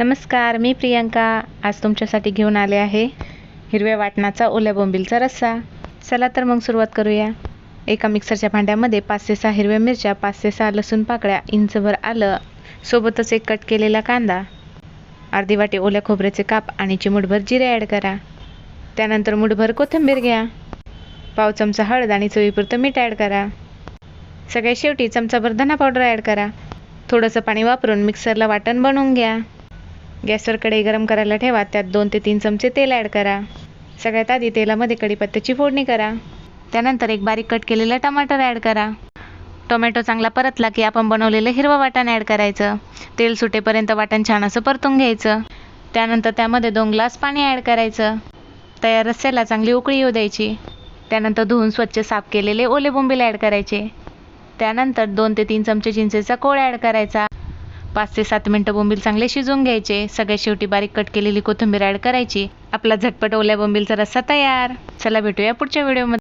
नमस्कार मी प्रियंका. आज तुमच्यासाठी घेऊन आले आहे हिरव्या वाटणाचा ओल्या बोंबीलचा रस्सा. चला तर मग सुरुवात करूया. एका मिक्सरच्या भांड्यामध्ये पाच ते सहा हिरव्या मिरच्या पाच ते सहा लसूण पाकळ्या इंचभर आलं सोबतच एक कट केलेला कांदा अर्धी वाटी ओल्या खोबऱ्याचे काप आणि चिमूटभर जिरे ॲड करा. त्यानंतर मुठभर कोथिंबीर घ्या. पाव चमचा हळद आणि चवीपुरतं मीठ ॲड करा. सगळ्यात शेवटी चमचाभर धना पावडर ॲड करा. थोडंसं पाणी वापरून मिक्सरला वाटण बनवून घ्या. गॅसवर कढई गरम करायला ठेवा त्यात दोन ते तीन चमचे तेल ॲड करा. सगळ्यात आधी तेलामध्ये कढीपत्त्याची फोडणी करा. त्यानंतर एक बारीक कट केलेला टमाटर ॲड करा. टोमॅटो चांगला परतला की आपण बनवलेलं हिरवं वाटण ॲड करायचं. तेल सुटेपर्यंत वाटण छान असं परतून घ्यायचं. त्यानंतर त्यामध्ये दोन ग्लास पाणी ॲड करायचं. तयार रस्स्याला चांगली उकळी येऊ द्यायची. त्यानंतर धुवून स्वच्छ साफ केलेले ओले बोंबील ॲड करायचे. त्यानंतर दोन ते तीन चमचे चिंचेचा कोळ ॲड करायचा. पाच ते सात मिनटं बोंबील चांगले शिजवून घ्यायचे. सगळ्यात शेवटी बारीक कट केलेली कोथिंबीर ॲड करायची. आपला झटपट ओल्या बोंबीलचा रस्सा तयार. चला भेटूया पुढच्या व्हिडिओमध्ये.